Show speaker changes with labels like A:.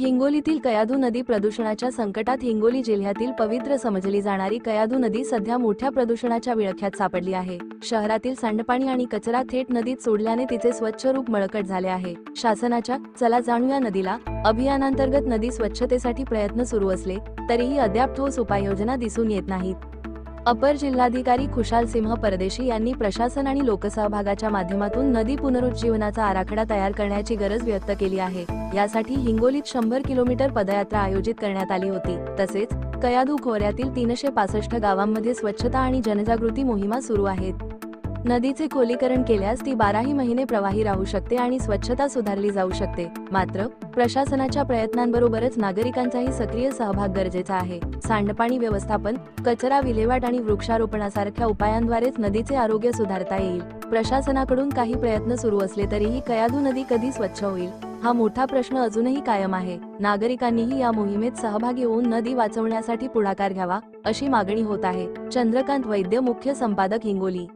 A: हिंगोलीतील कयाधू नदी प्रदूषणाच्या संकटात हिंगोली जिल्ह्यातील पवित्र समजली जाणारी कयाधू नदी सध्या मोठ्या प्रदूषणाच्या विळख्यात सापडली आहे. शहरातील सांडपाणी आणि कचरा थेट नदीत सोडल्याने तिचे स्वच्छ रूप मळकट झाले आहे. शासनाच्या चला जाणूया नदीला अभियानांतर्गत नदी स्वच्छतेसाठी प्रयत्न सुरू असले तरीही अद्याप ठोस उपाययोजना दिसून येत नाहीत. अपर जिल्हाधिकारी खुशाल सिंह परदेशी यांनी प्रशासन आणि लोकसहभागाच्या माध्यमातून नदी पुनरुज्जीवनाचा आराखडा तयार करण्याची गरज व्यक्त केली आहे. यासाठी हिंगोलीत शंभर किलोमीटर पदयात्रा आयोजित करण्यात आली होती. तसेच कयाधू खोऱ्यातील तीनशे पासष्ट गावांमध्ये स्वच्छता आणि जनजागृती मोहिमा सुरू आहेत. नदीचे खोलीकरण केल्यास ती बाराही महिने प्रवाही राहू शकते आणि स्वच्छता सुधारली जाऊ शकते. मात्र प्रशासनाच्या प्रयत्नांबरोबरच नागरिकांचाही सक्रिय सहभाग गरजेचा आहे. सांडपाणी व्यवस्थापन कचरा विल्हेवाट आणि वृक्षारोपणासारख्या उपायांद्वारेच नदीचे आरोग्य सुधारता येईल. प्रशासनाकडून काही प्रयत्न सुरू असले तरीही कयाधू नदी कधी स्वच्छ होईल? हा मोठा प्रश्न अजूनही कायम आहे. नागरिकांनीही या मोहिमेत सहभागी होऊन नदी वाचवण्यासाठी पुढाकार घ्यावा अशी मागणी होत आहे. चंद्रकांत वैद्य मुख्य संपादक हिंगोली